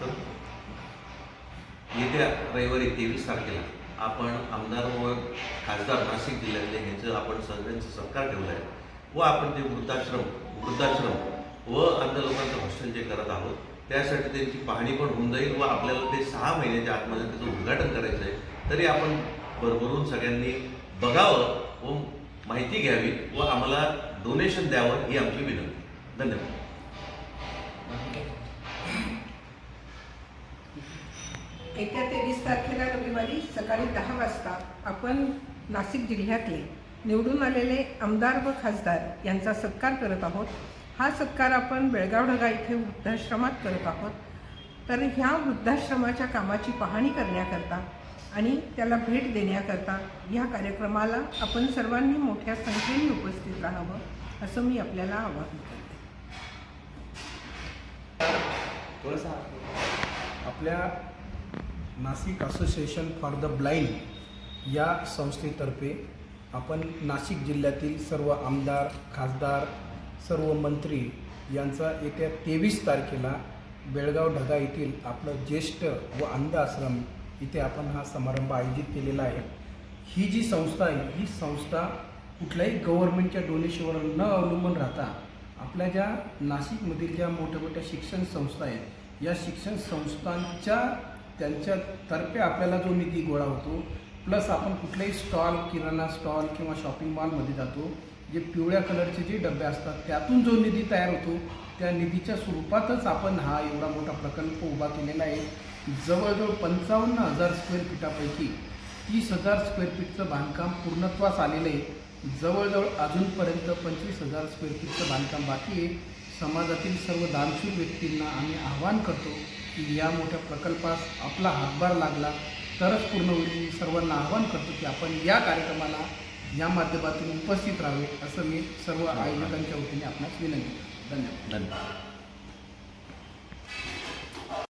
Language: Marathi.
तर येत्या रविवारी तेवीस तारखेला आपण आमदार व खासदार नाशिक जिल्ह्यातले ह्यांचं आपण सगळ्यांचं सत्कार ठेवला आहे व आपण ते वृद्धाश्रम वृद्धाश्रम व अंध लोकांचं हॉस्टेल जे करत आहोत त्यासाठी त्यांची पाहणी पण होऊन जाईल व आपल्याला ते सहा महिन्याच्या आतमध्ये त्याचं उद्घाटन करायचं आहे. तरी आपण भरभरून सगळ्यांनी बघावं व माहिती घ्यावी व आम्हाला डोनेशन द्यावं ही आमची विनंती. धन्यवाद. येत्या तेवीस तारखेला रविवारी सकाळी दहा वाजता आपण नाशिक जिल्ह्यातले निवडून आलेले आमदार व खासदार यांचा सत्कार करत आहोत. हा सत्कार आपण बेळगाव ढगा इथे वृद्धाश्रमात करत आहोत. तर ह्या वृद्धाश्रमाच्या कामाची पाहणी करण्याकरता आणि त्याला भेट देण्याकरता ह्या कार्यक्रमाला आपण सर्वांनी मोठ्या संख्येने उपस्थित राहावं असं मी आपल्याला आवाहन करते. आपल्या Nashik association for the blind या संस्थेतर्फे आपण नाशिक जिल्ह्यातील सर्व आमदार खासदार सर्व मंत्री यांचा येत्या तेवीस तारखेला बेळगाव ढगा येथील आपलं ज्येष्ठ व अंध आश्रम इथे आपण हा समारंभ आयोजित केलेला आहे. ही जी संस्था आहे ही संस्था कुठल्याही गव्हर्नमेंटच्या डोनेशनवर न अवलंबून राहता आपल्या ज्या नाशिकमधील ज्या मोठ्या मोठ्या शिक्षण संस्था आहेत या शिक्षण संस्थांच्या त्यांच्यातर्फे आपल्याला जो निधी गोळा होतो प्लस आपण कुठलेही स्टॉल किराणा स्टॉल किंवा शॉपिंग मॉलमध्ये जातो जे पिवळ्या कलरचे जे डबे असतात त्यातून जो निधी तयार होतो त्या निधीच्या स्वरूपातच आपण हा एवढा मोठा प्रकल्प उभा केलेला आहे. जवळजवळ पंचावन्न हजार स्क्वेअर फीटापैकी तीस हजार स्क्वेअर फीटचं बांधकाम पूर्णत्वास आलेलं आहे. जवळजवळ अजूनपर्यंत पंचवीस हजार स्क्वेअर फीटचं बांधकाम बाकी आहे. समाजातील सर्व दानशूर व्यक्तींना आम्ही आवाहन करतो की या मोठ्या प्रकल्पास आपला हातभार लागला तरच पूर्ण होईल. मी सर्वांना आवाहन करतो की आपण या कार्यक्रमाला या माध्यमातून उपस्थित राहावे असं मी सर्व आयोजकांच्या वतीने आपणास विनंती धन्यवाद. धन्यवाद.